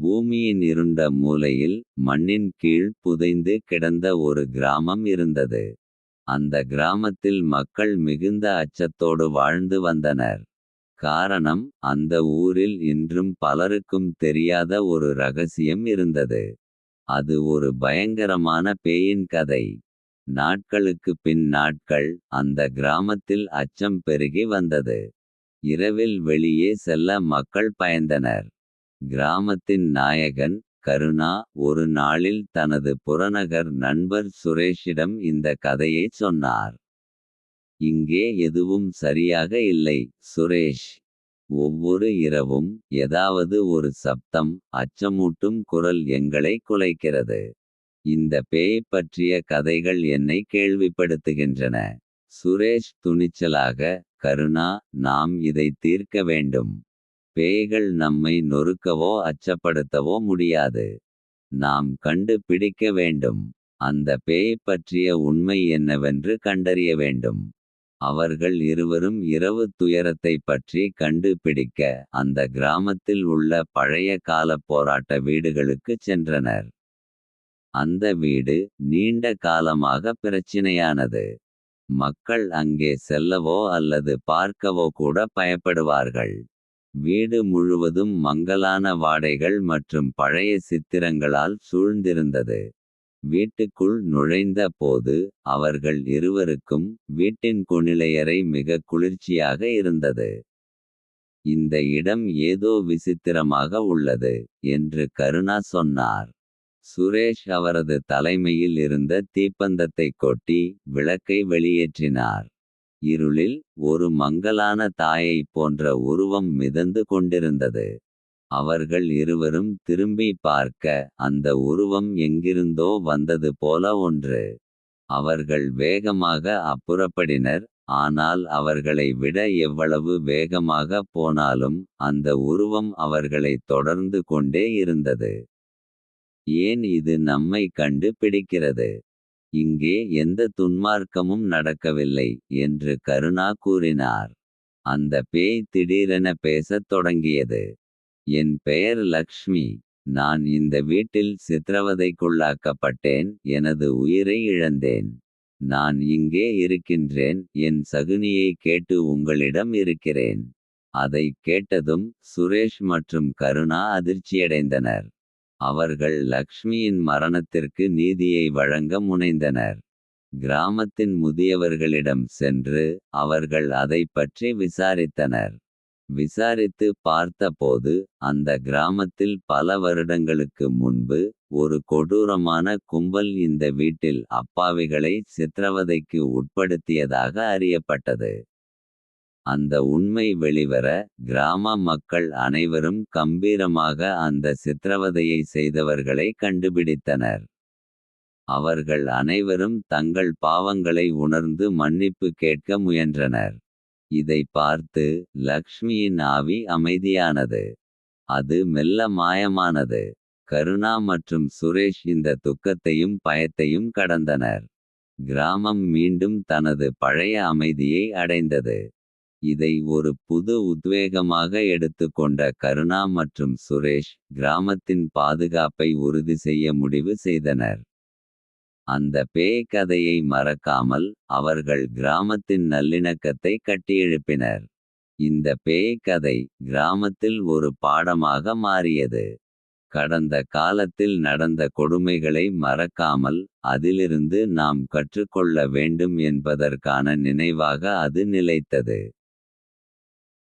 பூமியின் இருண்ட மூலையில் மண்ணின் கீழ் புதைந்து கிடந்த ஒரு கிராமம் இருந்தது. அந்த கிராமத்தில் மக்கள் மிகுந்த அச்சத்தோடு வாழ்ந்து வந்தனர். காரணம் அந்த ஊரில் இன்றும் பலருக்கும் தெரியாத ஒரு ரகசியம் இருந்தது. அது ஒரு பயங்கரமான பேயின் கதை. நாட்களுக்குப் பின் நாட்கள் அந்த கிராமத்தில் அச்சம் பெருகி வந்தது. இரவில் வெளியே செல்ல மக்கள் பயந்தனர். கிராமத்தின் நாயகன் கருணா ஒரு நாளில் தனது புறநகர் நண்பர் சுரேஷிடம் இந்த கதையைச் சொன்னார். இங்கே எதுவும் சரியாக இல்லை சுரேஷ். ஒவ்வொரு இரவும் ஏதாவது ஒரு சப்தம் அச்சமூட்டும் குரல் எங்களை குலைக்கிறது. இந்த பேய் பற்றிய கதைகள் என்னை கேள்விப்படுத்துகின்றன. சுரேஷ் துணிச்சலாக கருணா நாம் இதை தீர்க்க வேண்டும். பேய்கள் நம்மை நொறுக்கவோ அச்சப்படுத்தவோ முடியாது. நாம் கண்டு பிடிக்க வேண்டும். அந்த பேய் பற்றிய உண்மை என்னவென்று கண்டறிய வேண்டும். அவர்கள் இருவரும் இரவு துயரத்தைப் பற்றி கண்டுபிடிக்க அந்த கிராமத்தில் உள்ள பழைய காலப் போராட்ட வீடுகளுக்குச் சென்றனர். அந்த வீடு நீண்ட காலமாக பிரச்சினையானது. மக்கள் அங்கே செல்லவோ அல்லது பார்க்கவோ கூட பயப்படுவார்கள். வீடு முழுவதும் மங்கலான வாடைகள் மற்றும் பழைய சித்திரங்களால் சூழ்ந்திருந்தது. வீட்டுக்குள் நுழைந்த போது அவர்கள் இருவருக்கும் வீட்டின் குணிலையறை மிக குளிர்ச்சியாக இருந்தது. இந்த இடம் ஏதோ விசித்திரமாக உள்ளது என்று கருணா சொன்னார். சுரேஷ் அவரது தலைமையில் இருந்த தீப்பந்தத்தை கொட்டி விளக்கை வெளியேற்றினார். இருளில் ஒரு மங்கலான தாயைப் போன்ற உருவம் மிதந்து கொண்டிருந்தது. அவர்கள் இருவரும் திரும்பி பார்க்க அந்த உருவம் எங்கிருந்தோ வந்தது போல ஒன்று. அவர்கள் வேகமாக அப்புறப்படினர் ஆனால் அவர்களை விட எவ்வளவு வேகமாக போனாலும் அந்த உருவம் அவர்களை தொடர்ந்து கொண்டே இருந்தது. ஏன் இது நம்மை கண்டு பிடிக்கிறது. இங்கே எந்த துன்மார்க்கமும் நடக்கவில்லை என்று கருணா கூறினார். அந்த பேய் திடீரென பேசத் தொடங்கியது. என் பெயர் லக்ஷ்மி. நான் இந்த வீட்டில் சித்திரவதைக்குள்ளாக்கப்பட்டேன் எனது உயிரை இழந்தேன். நான் இங்கே இருக்கின்றேன் என் சகுனியை கேட்டு உங்களிடம் இருக்கிறேன். அதைக் கேட்டதும் சுரேஷ் மற்றும் கருணா அதிர்ச்சியடைந்தனர். அவர்கள் லக்ஷ்மியின் மரணத்திற்கு நீதியை வழங்க முனைந்தனர். கிராமத்தின் முதியவர்களிடம் சென்று அவர்கள் அதைப் பற்றி விசாரித்தனர். விசாரித்து பார்த்தபோது அந்த கிராமத்தில் பல வருடங்களுக்கு முன்பு. ஒரு கொடூரமான கும்பல் இந்த வீட்டில் அப்பாவிகளை சித்திரவதைக்கு உட்படுத்தியதாக அறியப்பட்டது. அந்த உண்மை வெளிவர கிராம மக்கள் அனைவரும் கம்பீரமாக அந்த சித்திரவதையை செய்தவர்களை கண்டுபிடித்தனர். அவர்கள் அனைவரும் தங்கள் பாவங்களை உணர்ந்து மன்னிப்பு கேட்க முயன்றனர். இதை பார்த்து லக்ஷ்மியின் ஆவி அமைதியானது. அது மெல்ல மாயமானது. கருணா மற்றும் சுரேஷ் இந்த துக்கத்தையும் பயத்தையும் கடந்தனர். கிராமம் மீண்டும் தனது பழைய அமைதியை அடைந்தது. இதை ஒரு புது உத்வேகமாக எடுத்துக்கொண்ட கருணா மற்றும் சுரேஷ். கிராமத்தின் பாதுகாப்பை உறுதி செய்ய முடிவு செய்தனர். அந்த பேய் கதையை மறக்காமல் அவர்கள் கிராமத்தின் நல்லிணக்கத்தை கட்டியெழுப்பினர். இந்த பேய் கதை கிராமத்தில் ஒரு பாடமாக மாறியது. கடந்த காலத்தில் நடந்த கொடுமைகளை மறக்காமல். அதிலிருந்து நாம் கற்றுக்கொள்ள வேண்டும் என்பதற்கான நினைவாக அது நிலைத்தது.